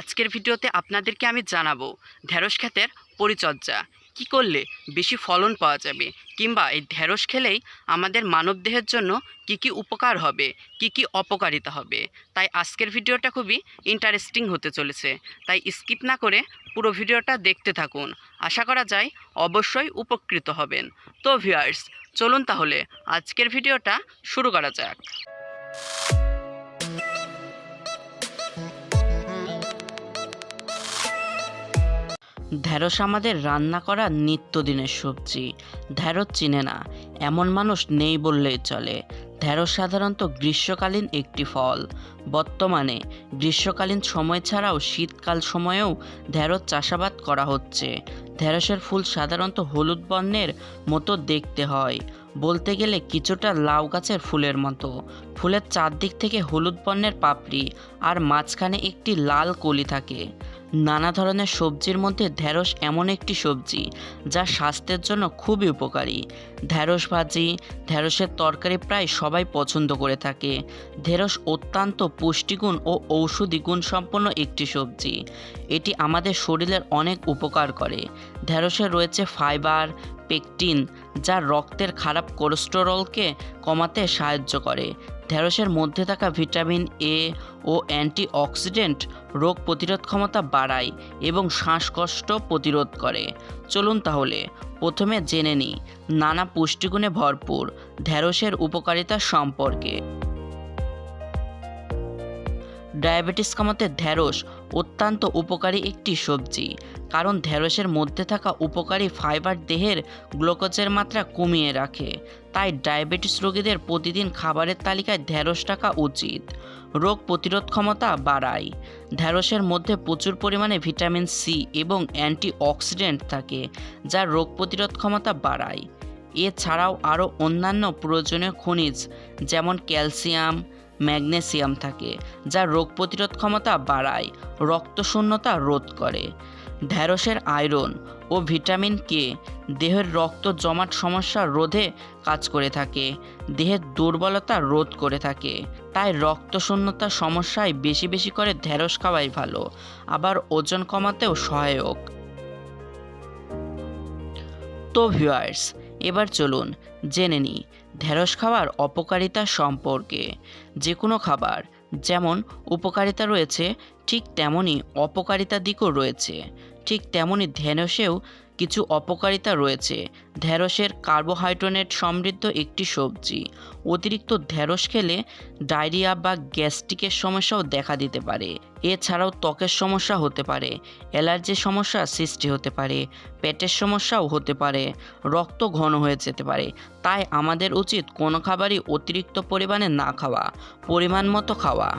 আজকের ভিডিওতে আপনাদেরকে আমি জানাব ঢেঁড়স ক্ষেতের পরিচর্যা। কি করলে বেশি ফলন পাওয়া যাবে? কিংবা এই ঢেঁড়স খেলেই আমাদের মানবদেহের জন্য কি কি উপকার হবে? কি কি অপকারিতা হবে? তাই আজকের ভিডিওটা খুবই ইন্টারেস্টিং হতে চলেছে। তাই স্কিপ না করে পুরো ভিডিওটা দেখতে থাকুন। আশা করা যায় অবশ্যই উপকৃত হবেন। তো ভিউয়ার্স চলুন তাহলে আজকের ভিডিওটা শুরু করা যাক। ঢ্যাঁড়স আমাদের রান্না করা নিত্যদিনের সবজি। ঢ্যাঁড়স চিনে না, এমন মানুষ নেই বললেই চলে। ঢ্যাঁড়স সাধারণত গ্রীষ্মকালীন একটি ফল। বর্তমানে গ্রীষ্মকালীন সময় ছাড়াও শীতকাল সময়েও ঢ্যাঁড়স চাষাবাদ করা হচ্ছে। ঢ্যাঁড়সের ফুল সাধারণত হলুদ বর্ণের মতো দেখতে হয়। বলতে গেলে কিছুটা লাউ গাছের ফুলের মতো। ফুলের চারদিক থেকে হলুদ বর্ণের পাপড়ি, আর মাঝখানে একটি লাল কলি থাকে। নানা ধরনের সবজির মধ্যে ঢ্যাঁড়স এমন একটি সবজি যা স্বাস্থ্যের জন্য খুবই উপকারী। ঢ্যাঁড়স ভাজি ঢ্যাঁড়সের তরকারি প্রায় সবাই পছন্দ করে থাকে। ঢেঁড়স অত্যন্ত পুষ্টিগুণ ও ঔষধি গুণ সম্পন্ন একটি সবজি। এটি আমাদের শরীরের অনেক উপকার করে। ঢ্যাঁড়সে রয়েছে ফাইবার, পেকটিন, যা রক্তের খারাপ কোলেস্টেরলকে কমাতে সাহায্য করে। ঢ্যাঁড়সের মধ্যে থাকা ভিটামিন এ ও অ্যান্টিঅক্সিডেন্ট রোগ প্রতিরোধ ক্ষমতা বাড়ায় এবং শ্বাসকষ্ট প্রতিরোধ করে। চলুন তাহলে, প্রথমে জেনে নিই, নানা পুষ্টিগুণে ভরপুর ঢ্যাঁড়সের উপকারিতা সম্পর্কে। ডায়াবেটিস কমাতে ঢ্যাঁড়স অত্যন্ত উপকারী একটি সবজি। কারণ ঢ্যাঁড়সের মধ্যে থাকা উপকারী ফাইবার দেহের গ্লুকোজের মাত্রা কমিয়ে রাখে। তাই ডায়াবেটিস রোগীদের প্রতিদিন খাবারের তালিকায় ঢ্যাঁড়স রাখা উচিত। রোগ প্রতিরোধ ক্ষমতা বাড়ায়। ঢ্যাঁড়সের মধ্যে প্রচুর পরিমাণে ভিটামিন সি এবং অ্যান্টিঅক্সিডেন্ট থাকে, যা রোগ প্রতিরোধ ক্ষমতা বাড়ায়। এছাড়াও আরও অন্যান্য প্রয়োজনীয় খনিজ, যেমন ক্যালসিয়াম ম্যাগনেসিয়াম থাকে, যা রোগ প্রতিরোধ ক্ষমতা বাড়ায়, রক্তশূন্যতা রোধ করে। ঢ্যাঁড়সের আয়রন ও ভিটামিন কে দেহের রক্ত জমাট সমস্যা রোধে কাজ করে থাকে, দেহের দুর্বলতা রোধ করে থাকে। তাই রক্তশূন্যতার সমস্যায় বেশি বেশি করে ঢ্যাঁড়স খাওয়াই ভালো, আবার ওজন কমাতেও সহায়ক। তো ভিউয়ার্স এবার চলুন জেনে নিই ঢেঁড়স খাওয়ার অপকারিতা সম্পর্কে। যে কোনো খাবার, যেমন উপকারিতা রয়েছে, ঠিক তেমনই অপকারিতা দিকও রয়েছে। ঠিক তেমনই ঢেঁড়সেও কিছু অপকারিতা রয়েছে। ঢেঁড়সের কার্বোহাইড্রেট সমৃদ্ধ একটি সবজি। অতিরিক্ত ঢেঁড়স খেলে ডায়রিয়া বা গ্যাস্ট্রিকের সমস্যাও দেখা দিতে পারে। এছাড়াও ত্বকের সমস্যা হতে পারে, অ্যালার্জির সমস্যা সৃষ্টি হতে পারে, পেটের সমস্যাও হতে পারে, রক্ত ঘন হয়ে যেতে পারে। তাই আমাদের উচিত কোনো খাবারই অতিরিক্ত পরিমাণে না খাওয়া, পরিমাণ মতো খাওয়া।